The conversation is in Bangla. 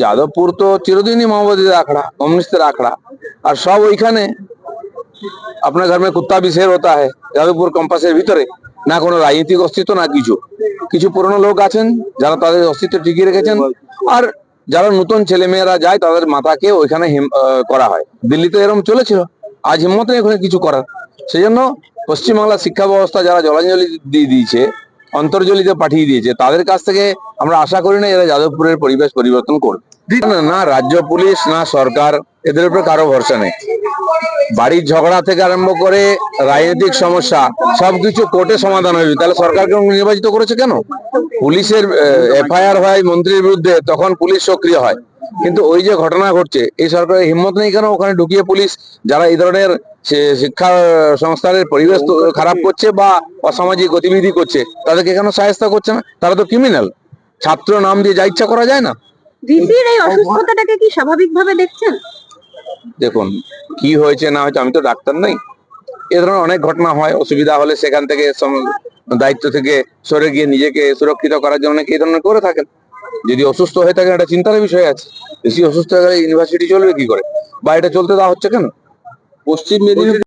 যাদবপুর তো চিরদিনই মাওবাদীদের আখড়া কমিউনিস্টদের আখড়া। আর সব ওইখানে আপনার ঘর মে কুত্তা বিষের হতা হয় যাদবপুর কম্পাসের ভিতরে। না কোনো রাজনৈতিক অস্তিত্ব, না কিছু। কিছু পুরনো লোক আছেন যারা তাদের অস্তিত্ব টিকিয়ে রেখেছেন। আর যারা নতুন ছেলে মেয়েরা যায়, তাদের মাথাকে ওইখানে করা হয়। দিল্লিতে এরম চলেছিল, আজ হিম্মত নেই ওখানে কিছু করার। সেই জন্য পশ্চিমবাংলার শিক্ষা ব্যবস্থা যারা জলাঞ্জলি দিয়ে দিয়েছে অন্তর্জলিতে পাঠিয়ে দিয়েছে। তাদের কাছ থেকে আমরা আশা করি না এরা যাদবপুরের পরিবেশ পরিবর্তন করবে। না রাজ্য পুলিশ, না সরকার, এদের উপরে কারও ভরসা নেই। বাড়ির ঝগড়া থেকে আরম্ভ করে রাজনৈতিক সমস্যা, সবকিছু কোর্টে সমাধান হয়ে যাবে। তাহলে সরকারকে নির্বাচিত করেছে কেন? পুলিশের এফআইআর হয়, মন্ত্রীর বিরুদ্ধে, তখন পুলিশ সক্রিয় হয়। কিন্তু ওই যে ঘটনা ঘটছে এই সরকারের হিম্মত নেই কেন? ওখানে ঢুকিয়ে পুলিশ যারা এই ধরনের শিক্ষা সংস্থানের পরিবেশ খারাপ করছে বা অসামাজিক গতিবিধি করছে তাদেরকে কেন সাহায্য করছে না? তারা তো ক্রিমিনাল ছাত্র নাম দিয়ে যা ইচ্ছা করা যায় না। ভিসির এই অসুস্থতাটাকে কি স্বাভাবিকভাবে দেখছেন? দেখুন কি হয়েছে না হয়েছে আমি তো ডাক্তার নই। এ ধরনের অনেক ঘটনা হয় অসুবিধা হলে সেখান থেকে দায়িত্ব থেকে সরে গিয়ে নিজেকে সুরক্ষিত করার জন্য অনেকে এই ধরনের করে থাকেন। যদি অসুস্থ হয়ে থাকেন একটা চিন্তার বিষয় আছে। বেশি অসুস্থ হয়ে গেলে ইউনিভার্সিটি চলবে কি করে? বা এটা চলতে দেওয়া হচ্ছে কেন? পশ্চিম মেদিনীপুর